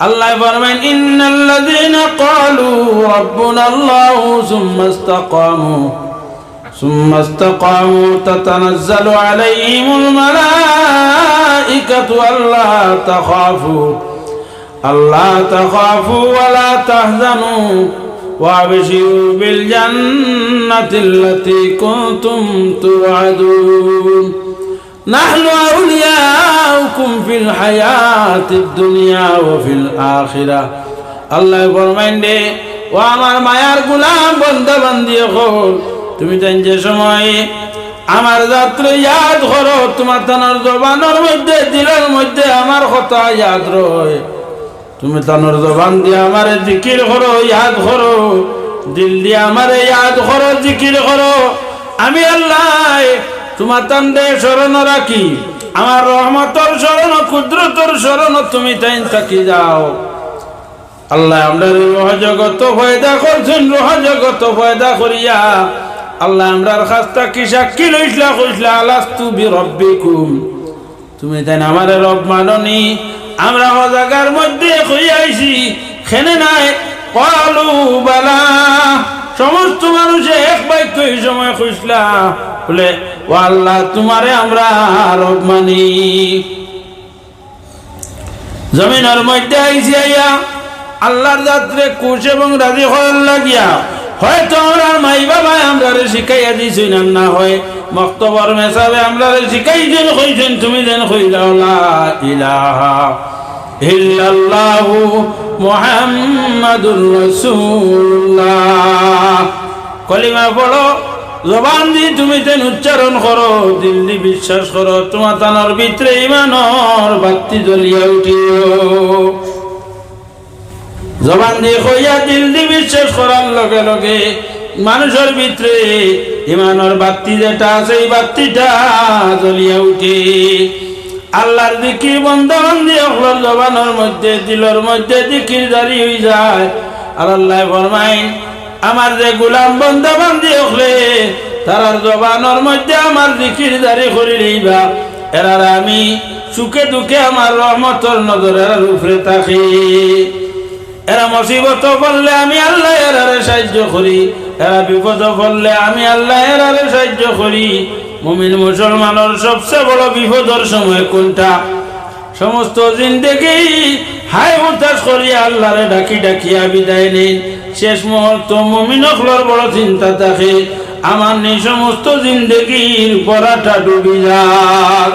আল্লাহ ফরমান ইন্নাল্লাযীনা ক্বালু রাব্বুনা আল্লাহু সুম্মা ইসতাকামু ثم استقاموا تتنزل عليهم الملائكة ألا تخافوا ألا تخافوا ولا تحزنوا وابشروا بالجنة التي كنتم توعدون نحن أولياؤكم في الحياة الدنيا وفي الآخرة الله فرمان دي وامر মায়ার গুলাম বন্ধা বান্দি হল তুমি তাই যে সময় আমার যাত্রা ইয়াদ করো তোমার তানোর জবানোর মধ্যে দিলের মধ্যে আমার কথা ইয়াদ রয় তুমি তানোর জবান দিয়ে আমার জিকির করো ইয়াদ করো দিল দিয়ে আমার ইয়াদ করো জিকির করো আমি আল্লাহ তোমার তান দে স্মরণ রাখি। আমার রহমতর স্মরণ কুদরতর স্মরণ তুমি তাই থাকি যাও। আল্লাহ আমরা রহ জগত ফয়দা করছেন, রহ জগত ফয়দা করিয়া। আল্লাহ আমরার খাস্তা কি সাক্ষী লইসলা কইসলা, আলাস্তু বি রব্বিকুম তুমি তাই আমার রব মাননি? আমরা জায়গার মধ্যে কইয়াইছি খেনে নাই কলু বালা। সমস্ত মানুষে এক বাক্য সময় খুঁজলা বলে, ও আল্লাহ, তোমারে আমরা রব মানি। জমিনের মধ্যে আইসি আইয়া আল্লাহর যাত্রে কুশ এবং রাজি হল লাগিয়া, হয়তো আমরা মাই বাবা আমরা শিখাইয়া দিছি না না হয়, মক্তবর মেসাবে আমরা শিখাই যেন কইছেন তুমি যেন কইলাও ইলাহা ইল্লাল্লাহু মুহাম্মাদুর রাসূলুল্লাহ। কলিমা পড়ো জবান দিয়ে তুমি তেন উচ্চারণ করো, দিল দিয়ে বিশ্বাস করো, তোমার তানোর ভিতরে ইমানর বাতি জ্বলিয়া উঠিও জবান দিয়ে কইয়া দিল দিয়ে বিশ্বাস করার লগে লগে মানুষের ভিতরে ইমানর বাতি যেটা আছে, এই বাতিটা জ্বলিয়া উঠে। আল্লাহর দিকির বন্ধবান্ধি অখলার জবানের মধ্যে, দিলর মধ্যে দিকির জারি হয়ে যায়। আর আল্লাহ ফরমাইন আমার যে গুলাম বন্ধবান্ধি অখলে তারার জবানের মধ্যে আমার দিকির জারি করি লইবা এরার আমি সুখে দুঃখে আমার রহমতর নজরের উপরে থাকি। এরা মুসিবত পড়লে আমি আল্লাহ এরারে সাহায্য করি। এরা বিপদ পড়লে আমি আল্লাহ এরারে সাহায্য করি। মুমিন মুসলমানের সবচেয়ে বড় বিপদর সময় কোনটা? সমস্ত জিন্দেগি হাই উতাস করিয়া আল্লাহরে ডাকি ডাকিয়া বিদায় নিন। শেষ মুহূর্ত মুমিন অখলর বড় চিন্তা থাকে। আমার নেই সমস্ত জিন্দেগির পরাটা ডুবি যায়।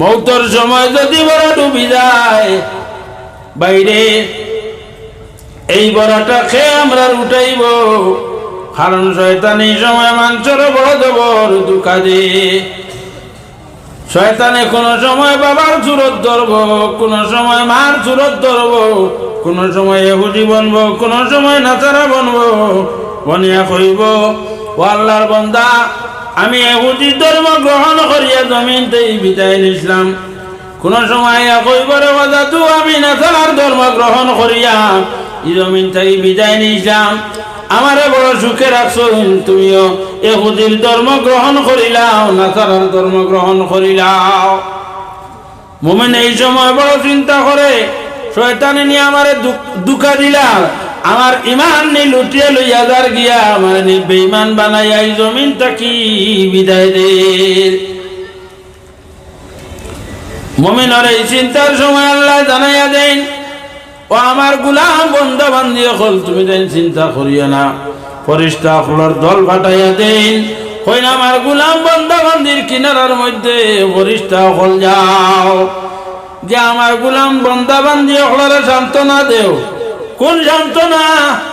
মৌতর সময় যদি বড় ডুবি যায়, বাইরে এই বড়াটা খেয়ে আমরা উঠাইব। কারণ শয়তান এই সময় মাংসর বড় জবর দুকা শয়তানে কোন সময় বাবার চুরত ধরব, কোন সময় মার চুরত ধরব, কোন সময় এগুজি বনব, কোন সময় নাচারা বনব, বনিয়া কইব ও আল্লাহর বন্দা, আমি এগুজি ধর্ম গ্রহণ করিয়া জমিনতেই বিদায় নিছিলাম। কোন সময় কইবরে বাজাতু আমি নাসার ধর্ম গ্রহণ করিয়া ইজমিন তাই বিদায় নিলাম আমারে বড় সুখে রাখছো, তুমিও এহুদির ধর্ম গ্রহণ করিলাও নাসারার ধর্ম গ্রহণ করিলাও। মোমেন এই সময় বড় চিন্তা করে, শয়তানে নিয়ে আমারে দুঃখা দিলা, আমার ইমান নি লুটিয়ে লইয়া যার গিয়া আমার নি বেইমান বানাইয়া এই জমিন তাকি বিদায় দে? মমিনের এই চিন্তার সময় আল্লাহ জানাইয়া দেন, ও আমার গুলাম বন্ধা বান্ধিয়ে হল তুমি দেন চিন্তা করিও না। ফরিস্তা ফুলর দল ফাটাইয়া দেন হইন আমার গুলাম বন্ধা বান্ধির কিনারার মধ্যে ফরিস্তা হল যাও। যে আমার গুলাম বন্ধা বান্ধি হলরে সান্ত্বনা দেও। কোন সান্ত্বনা?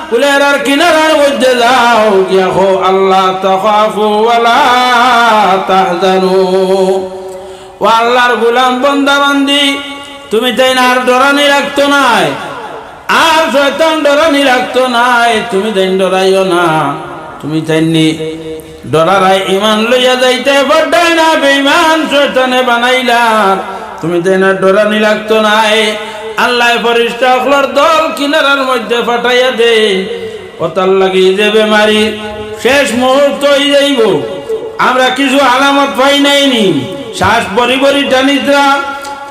কুলের আর কিনারার মধ্যে যাও। গিয়া হো আল্লাহ তাকাফু ওয়ালা তাহজানু। ও আল্লাহর গুলাম বন্দা বান্দি তুমি তাই আর ডরানি রাখতো নাই, আর শয়তান ডরানি রাখতো নাই, তুমি তাই ডরাইও না, তুমি তাইনি ডরারাই ইমান লইয়া যাইতে বড্ডাই না, বেঈমান শয়তানে বানাইলার তুমি তাই না ডরানি লাগতো নাই। আল্লাহ ফরিস্তা অখলার দল কিনারার মধ্যে ফাটাইয়া দে ওতার লাগি যে বেমারি শেষ মুহূর্ত হয়ে যাইব, আমরা কিছু আলামত পাই নাইনি শ্বাস বরি বরি টানিদ্রা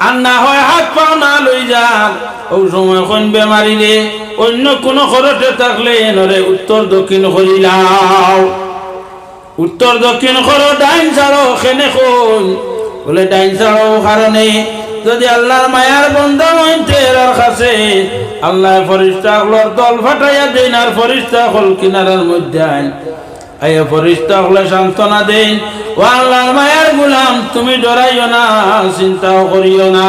আর না হয় হাত পাও না লই যান ওই সময় কোন বেমারি রে, অন্য কোন খরচে থাকলে নরে উত্তর দক্ষিণ করিলাও উত্তর দক্ষিণ করো ডাইন ছাড়ো খেনে কোন বলে ডাইন ছাড়ো কারণে, যদি আল্লাহর মায়ার বন্ধ হইতে এরার কাছে আল্লাহ ফরিস্তা হলোর দল ফাটাইয়া দেন আর ফরিস্তা হল কিনারার মধ্যে আইন আইয়া ফরিস্তা হলে সান্ত্বনা দেন ও আল্লাহর মায়ার গুলাম তুমি ডরাইও না চিন্তাও করিও না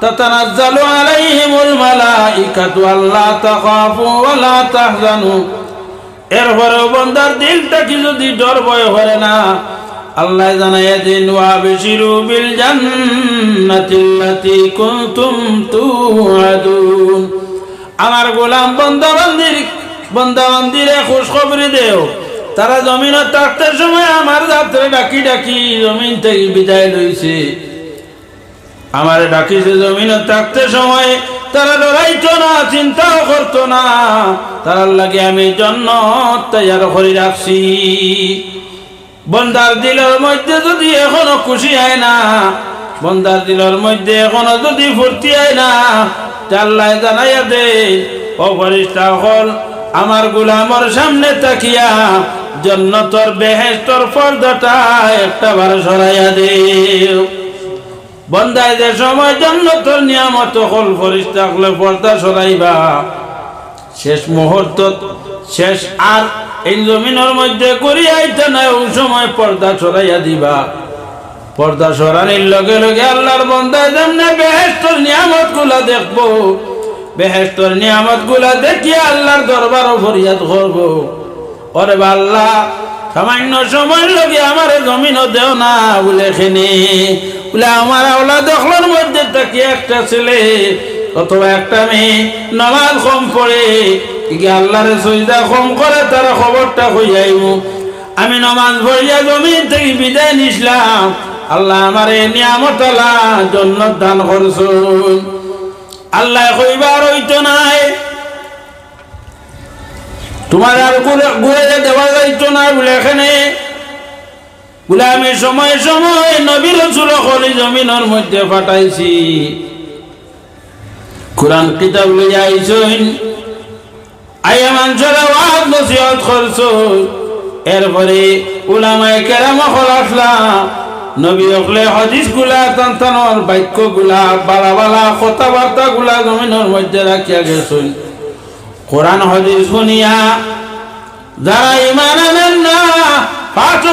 تتنزل عليهم الملائكة ألا تخافوا ولا تحزنوا এরপরেও বন্দার দিলটা কি যদি ডর ভয় করে না আল্লাহ জানাইয়া দিন ওয়াবিশিরু বিল জান্নাতিল্লাতি কুনতুম তুআদুন আমার গোলাম বন্দাবান্দির বন্দাবান্দিরে খুশখবরি দেও তারা জমিনে থাকতে সময় আমার যাত্রে ডাকি ডাকি জমিন থেকে বিদায় লইছে। আমার ডাকিছে জমিনে থাকতে সময়। তারা লড়াইতো না, চিন্তাও করতো না। তার লাগে আমি জন্য তৈয়ার করে রাখছি। বন্দার দিলের মধ্যে যদি এখনও খুশি হয় না, বন্দার দিলের মধ্যে এখনও যদি ফুর্তি হয় না চাল্লায় জানাইয়া দে অপরিষ্ঠা হল আমার গুলামর সামনে তাকিয়া জন্নতর বেহেস্তর পর্দাটা একটা বার সরাইয়া দেও। বন্দায় যে সময় জন্য তোর নিয়ামত হল, ফরিস্তা হলে পর্দা সরাইবা। শেষ মুহূর্ত, শেষ আর এই জমিনের মধ্যে করি আইতে না ওই সময় পর্দা সরাইয়া দিবা। পর্দা সরানির লগে লগে আল্লাহর বন্দায় যেমনে বেহেস্তর নিয়ামতগুলা দেখব। বেহেস্তর নিয়ামতগুলা দেখিয়ে আল্লাহর দরবার ফরিয়াদ করব। ওরে বা আল্লাহ সামান্য সময় লগে আমার জমিন দেও না বলে খেনে। বলে আমার আওলা দখলের মধ্যে থাকি একটা ছেলে, অথবা একটা মেয়ে, নামাজ কম পড়ে। কি আল্লাহরে সইদা কম করে, তারা খবরটা হইয়াইব আমি নমাজ পড়িয়া জমিন থেকে বিদায় নিছিলাম। আল্লাহ আমার এ নিয়ামত জন্য দান করছুন আল্লাহ কইবার হইতো নাই তোমার আর ঘুরে দেওয়া যাইতো না বলে এখানে। বলে আমি সময় সময় নবীর রসুল হলি জমিনের মধ্যে ফাটাইছি। কোরআন কিতাব লইয়া আইসইন। আইয়া মানুষের ওয়াজ নসিহত করছ। এরপরে উলামায়ে কেরাম হল আসলাম নবী অকলে হদিসগুলা তান্তানোর বাক্যগুলা বালা বালা কথাবার্তা গুলা জমিনের মধ্যে রাখিয়া গেছইন কোরআন হদিস শুনিয়া যারা ইমান আনেন না, পাঁচ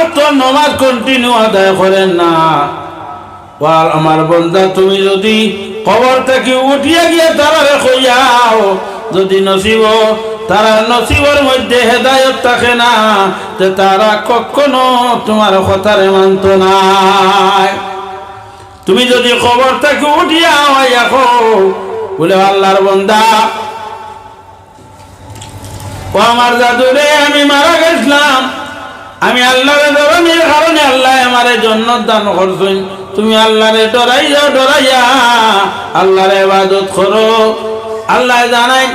নমাজ কন্টিনিউ আদায় করেন না। ওয়াল আমার বন্ধা, তুমি যদি কবর থেকে উঠিয়া গিয়ে তারা কইয়াও, যদি নসিব, তারা নসিবর মধ্যে হেদায়ত থাকে না, তে তারা কখনো তোমার কথারে মানত নাই তুমি যদি খবর থেকে উঠিয়া হইয়া বলে আল্লাহর বন্দা ও আমার দাদুরে আমি মারা গেছিলাম। আমি আল্লাহরে ধরনের কারণে আল্লাহ আমারে জন্য দান করছেন। তুমি আল্লাহরে ডরাইয়া ডরাইয়া আল্লাহরে ইবাদত করো। আল্লাহ জানাই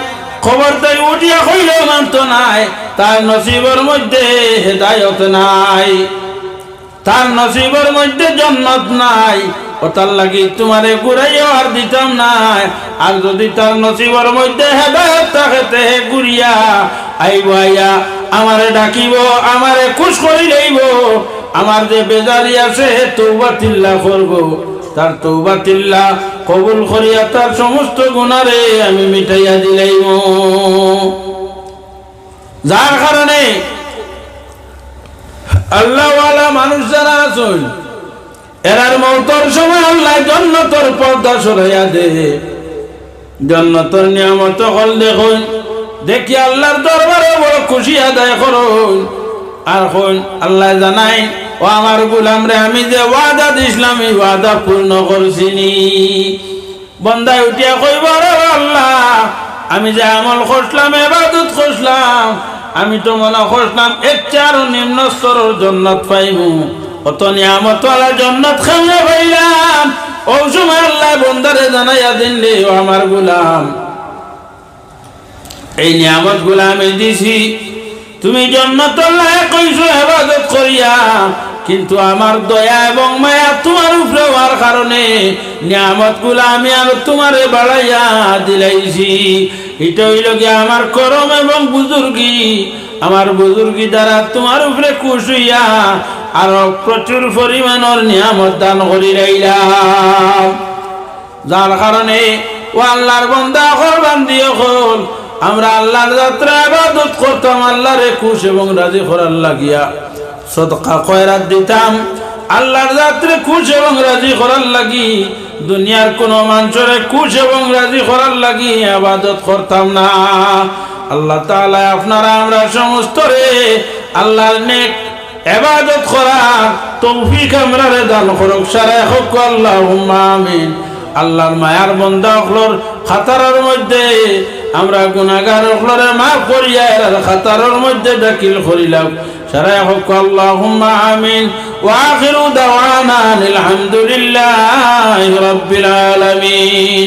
খবর তাই উঠিয়া হইলেও মানত নাই। তার নসিবের মধ্যে হেদায়ত নাই। তার নসিবের মধ্যে জন্নত নাই। ওটার লাগি তোমারে ঘুরাইয়া আর দিতাম নাই। আর যদি তার নসিবের মধ্যে হেদায়ত থাকে ঘুরিয়া আইব আইয়া আমারে ডাকিব, আমারে খুশ করি লইব আমার যে বেজারি আছে তৌবা তিল্লা করব। তার তৌবা তিল্লা কবুল করিয়া তার সমস্ত গুণারে আমি মিটাইয়া দিলাইব। যার কারণে আল্লাহওয়ালা মানুষ যারা আছেন, এরার মৌতর সময় আল্লাহ জন্নতর পর্দা সরাইয়া দে জন্নতর নিয়ামত হল দেখুন দেখি আল্লাহর দরবারে বড় খুশি আদায় করুন আর হন আল্লাহ জানাই, ও আমার গুলাম রে, আমি যে ওয়াদা দিছিলাম, এই ওয়াদা পূর্ণ করছিনি। বন্দায় উঠিয়া কইব আল্লাহ, আমি যে আমল করছিলাম এবাদত করছিলাম, আমি তো মনে করছিলাম এক চার নিম্ন স্তরের জন্নত পাইমু অত নিয়ামত জন্নত খামে পাইলাম। ও সময় আল্লাহ বন্দারে জানাইয়া দিন রে, ও আমার গুলাম। এই নিয়ামতগুলা আমি দিছি। তুমি জন্নত কইছো হেফাজত করিয়া, কিন্তু আমার দয়া এবং মায়া তোমার উপরে হওয়ার কারণে নিয়ামতগুলা আমি আর তোমারে বাড়াইয়া দিলাইছি। এটা হইল কি আমার করম এবং বুজুর্গি। আমার বুজুর্গি দ্বারা তোমার উপরে খুশ হইয়া আরও প্রচুর পরিমাণের নিয়ামত দান করি রাইলাম যার কারণে ও আল্লাহর বন্দা করবান দিয়ে হল আমরা আল্লাহর যাত্রা আবাদত করতাম, আল্লাহরে খুশ এবং রাজি করার লাগিয়া সদকা কয়রাত দিতাম। আল্লাহর যাত্রে খুশ এবং রাজি করার লাগি, দুনিয়ার কোন মানুষরে খুশ এবং রাজি করার লাগি আবাদত করতাম না। আল্লাহ তাআলা আপনারা আমরা সমস্ত রে আল্লাহর নেক এবাদত করা তৌফিক আমরা রে দান করুক। সারা হোক আল্লাহুম্মা আমিন। আল্লাহর মায়ার বন্ধা হলর খাতারের মধ্যে আমরা গুনাগার হলরে মাফ করিয়া এর খাতারের মধ্যে দাখিল করিলাম। সারা হোক আল্লাহুম্মা আমিন। ওয়া আখিরু দাওয়ানা আলহামদুলিল্লাহি রাব্বিল আলামিন।